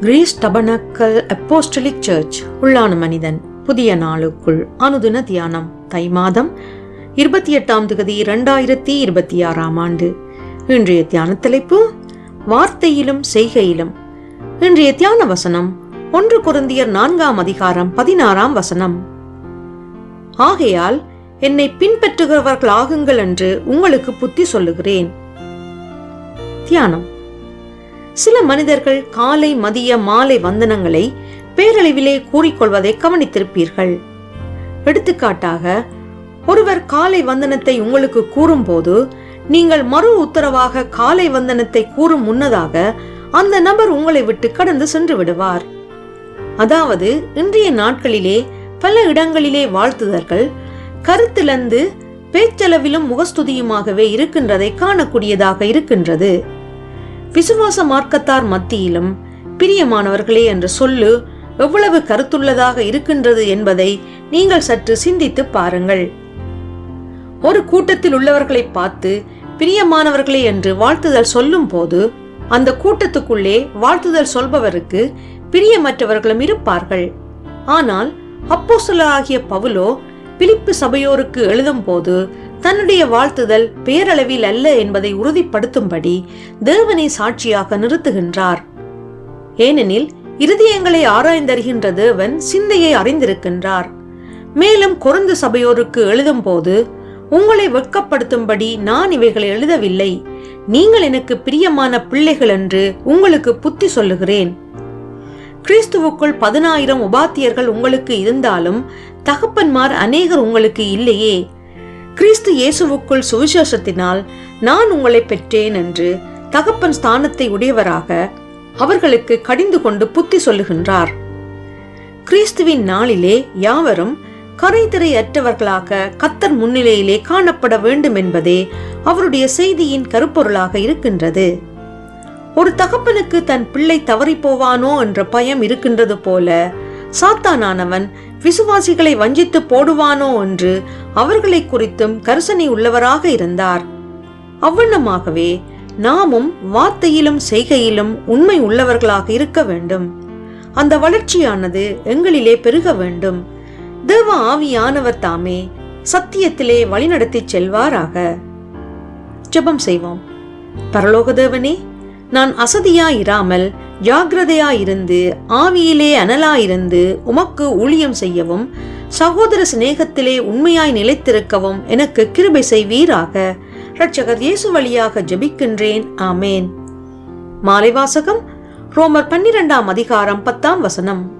Greece tabernacle apostolic search உள்ளான மனிதன் புதிய நாளுக்குள் அனுதின தியானம் தை மாதம் இருபத்தி எட்டாம் தகுதி இரண்டாயிரத்தி இருபத்தி ஆறாம் ஆண்டு. இன்றைய தியான தலைப்பு வார்த்தையிலும் செய்கையிலும். இன்றைய தியான வசனம் ஒன்று குருந்தியர் நான்காம் அதிகாரம் பதினாறாம் வசனம். ஆகையால் என்னை பின்பற்றுகிறவர்கள் ஆகுங்கள் என்று உங்களுக்கு புத்தி சொல்லுகிறேன். தியானம். சில மனிதர்கள் காலை மதிய மாலை வந்தனங்களை பேரளவிலே கூறிக்கொள்வதை கவனித்திருப்பீர்கள். எடுத்துக்காட்டாக ஒருவர் காலை வந்தனத்தை உங்களுக்கு கூறும்போது நீங்கள் மறு உத்தரவாக காலை வந்தனத்தை கூறும் முன்னதாக அந்த நபர் உங்களை விட்டு கடந்து சென்று விடுவார். அதாவது இன்றைய நாட்களிலே பல இடங்களிலே வாழ்த்துதல்கள் கருத்திலந்து பேச்சளவிலும் முகஸ்துதியுமாகவே இருக்கின்றதை காணக்கூடியதாக இருக்கின்றது. விசுவாச மார்க்கத்தார் மத்தியிலும் பிரியமானவர்களே என்ற சொல்லு எவ்வளவு கருத்துள்ளதாக இருக்கின்றது என்பதை நீங்கள் சற்று சிந்தித்து பாருங்கள். ஒரு கூட்டத்தில் உள்ளவர்களை பார்த்து பிரியமானவர்களே என்று வாழ்த்துதல் சொல்லும் போது அந்த கூட்டத்துக்குள்ளே வாழ்த்துதல் சொல்பவருக்கு பிரியமற்றவர்களும் இருப்பார்கள். ஆனால் அப்போஸ்தலராகிய பவுலோ பிலிப்பு சபையோருக்கு எழுதும் போது தன்னுடைய வாழ்த்துதல் பேரளவில் அல்ல என்பதை உறுதிப்படுத்தும்படி தேவனை சாட்சியாக நிறுத்துகின்றார். ஏனெனில் இருதயங்களை ஆராய்ந்தறிகின்ற தேவன் சிந்தையை அறிந்திருக்கின்றார். மேலும் குறைந்த சபையோருக்கு எழுதும் போது உங்களை வெட்கப்படுத்தும்படி நான் இவைகளை எழுதவில்லை. நீங்கள் எனக்கு பிரியமான பிள்ளைகள் என்று உங்களுக்கு புத்தி சொல்லுகிறேன். கிறிஸ்துவுக்குள் பதினாயிரம் உபாத்தியர்கள் உங்களுக்கு இருந்தாலும் தகப்பன்மார் அநேகர் உங்களுக்கு இல்லையே. கிறிஸ்து இயேசுவுக்குள் சுவிசேஷத்தினால் நான் உங்களை பெற்றேன் என்று தகப்பன் ஸ்தானத்தை உடையவராக அவர்களுக்கு கடிந்து கொண்டு புத்தி சொல்லுகின்றார். கிறிஸ்துவின் நாளிலே யாவரும் கரைதிரை அற்றவர்களாக கத்தர் முன்னிலையிலே காணப்பட வேண்டும் என்பதே அவருடைய செய்தியின் கருப்பொருளாக இருக்கின்றது. ஒரு தகப்பனுக்கு தன் பிள்ளை தவறி போவானோ என்ற பயம் இருக்கின்றது போல சாத்தானானவன் விசுவாசிகளை வஞ்சித்து போடுவானோ என்று அவர்களை குறித்தும் கரிசனை உள்ளவராக இருந்தார். அவ்வண்ணமாகவே நாமும் வார்த்தையிலும் செய்கையிலும் உண்மை உள்ளவர்களாக இருக்க வேண்டும். அந்த வளர்ச்சியானது எங்களிலே பெருக வேண்டும். தேவ ஆவியானவர் தாமே சத்தியத்திலே வழிநடத்தி செல்வாராக. ஜெபம் செய்வோம். பரலோக தேவனே நான் அசதியாயிராமல் ஜாகிரதையாயிருந்து ஆவியிலே அனலாயிருந்து உமக்கு ஊழியம் செய்யவும் சகோதர சிநேகத்திலே உண்மையாய் நிலைத்திருக்கவும் எனக்கு கிருபை செய்வீராக. ரட்சகர் இயேசு வழியாக ஜபிக்கின்றேன். ஆமேன். மாலை வாசகம் ரோமர் பன்னிரெண்டாம் அதிகாரம் பத்தாம் வசனம்.